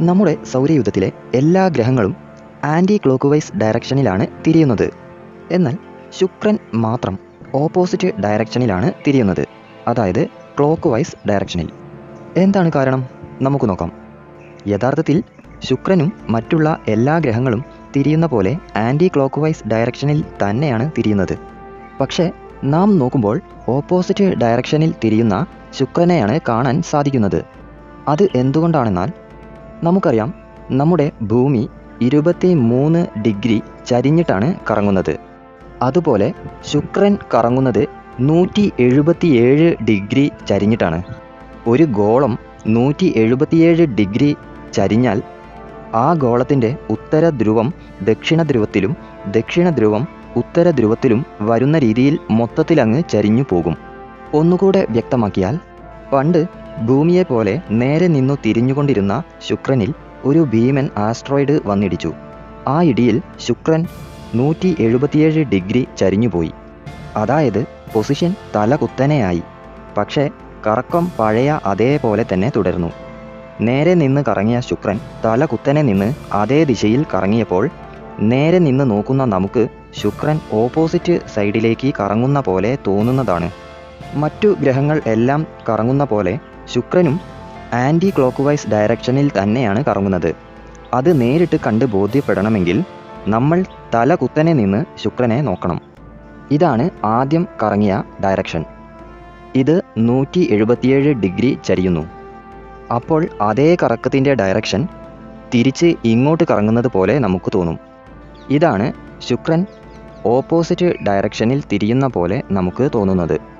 നമ്മുടെ സൗരയുദ്ധത്തിലെ എല്ലാ ഗ്രഹങ്ങളും ആന്റി ക്ലോക്ക് വൈസ് ഡയറക്ഷനിലാണ് തിരിയുന്നത്. എന്നാൽ ശുക്രൻ മാത്രം ഓപ്പോസിറ്റ് ഡയറക്ഷനിലാണ് തിരിയുന്നത്. അതായത് ക്ലോക്ക് വൈസ് ഡയറക്ഷനിൽ എന്താണ് കാരണം? നമുക്ക് നോക്കാം. യഥാർത്ഥത്തിൽ ശുക്രനും മറ്റുള്ള എല്ലാ ഗ്രഹങ്ങളും തിരിയുന്ന പോലെ ആന്റി ക്ലോക്ക് വൈസ് ഡയറക്ഷനിൽ തന്നെയാണ് തിരിയുന്നത്. പക്ഷേ നാം നോക്കുമ്പോൾ ഓപ്പോസിറ്റ് ഡയറക്ഷനിൽ തിരിയുന്ന ശുക്രനെയാണ് കാണാൻ സാധിക്കുന്നത്. അത് എന്തുകൊണ്ടാണെന്നാൽ നമുക്കറിയാം നമ്മുടെ ഭൂമി ഇരുപത്തി മൂന്ന് ഡിഗ്രി ചരിഞ്ഞിട്ടാണ് കറങ്ങുന്നത്. അതുപോലെ ശുക്രൻ കറങ്ങുന്നത് നൂറ്റി എഴുപത്തിയേഴ് ഡിഗ്രി ചരിഞ്ഞിട്ടാണ്. ഒരു ഗോളം നൂറ്റി എഴുപത്തിയേഴ് ഡിഗ്രി ചരിഞ്ഞാൽ ആ ഗോളത്തിന്റെ ഉത്തര ധ്രുവം ദക്ഷിണ ധ്രുവത്തിലും ദക്ഷിണ ധ്രുവം ഉത്തര ധ്രുവത്തിലും വരുന്ന രീതിയിൽ മൊത്തത്തിലങ്ങ് ചരിഞ്ഞു പോകും ഒന്നുകൂടെ വ്യക്തമാക്കിയാൽ പണ്ട് ഭൂമിയെ പോലെ നേരെ നിന്നു തിരിഞ്ഞുകൊണ്ടിരുന്ന ശുക്രനിൽ ഒരു ഭീമൻ ആസ്ട്രോയിഡ് വന്നിടിച്ചു. ആ ഇടിയിൽ ശുക്രൻ നൂറ്റി എഴുപത്തിയേഴ് ഡിഗ്രി ചരിഞ്ഞുപോയി. അതായത് പൊസിഷൻ തല കുത്തനെയായി. പക്ഷേ കറക്കം പഴയ അതേപോലെ തന്നെ തുടർന്നു. നേരെ നിന്ന് കറങ്ങിയ ശുക്രൻ തല കുത്തനെ നിന്ന് അതേ ദിശയിൽ കറങ്ങിയപ്പോൾ നേരെ നിന്ന് നോക്കുന്ന നമുക്ക് ശുക്രൻ ഓപ്പോസിറ്റ് സൈഡിലേക്ക് കറങ്ങുന്ന പോലെ തോന്നുന്നതാണ്. മറ്റു ഗ്രഹങ്ങൾ എല്ലാം കറങ്ങുന്ന പോലെ ശുക്രനും ആന്റി ക്ലോക്ക് വൈസ് ഡയറക്ഷനിൽ തന്നെയാണ് കറങ്ങുന്നത്. അത് നേരിട്ട് കണ്ട് ബോധ്യപ്പെടണമെങ്കിൽ നമ്മൾ തല കുത്തനെ നിന്ന് ശുക്രനെ നോക്കണം. ഇതാണ് ആദ്യം കറങ്ങിയ ഡയറക്ഷൻ. ഇത് നൂറ്റി എഴുപത്തിയേഴ് ഡിഗ്രി ചരിയുന്നു. അപ്പോൾ അതേ കറക്കത്തിന്റെ ഡയറക്ഷൻ തിരിച്ച് ഇങ്ങോട്ട് കറങ്ങുന്നത് പോലെ നമുക്ക് തോന്നും. ഇതാണ് ശുക്രൻ ഓപ്പോസിറ്റ് ഡയറക്ഷനിൽ തിരിയുന്ന പോലെ നമുക്ക് തോന്നുന്നത്.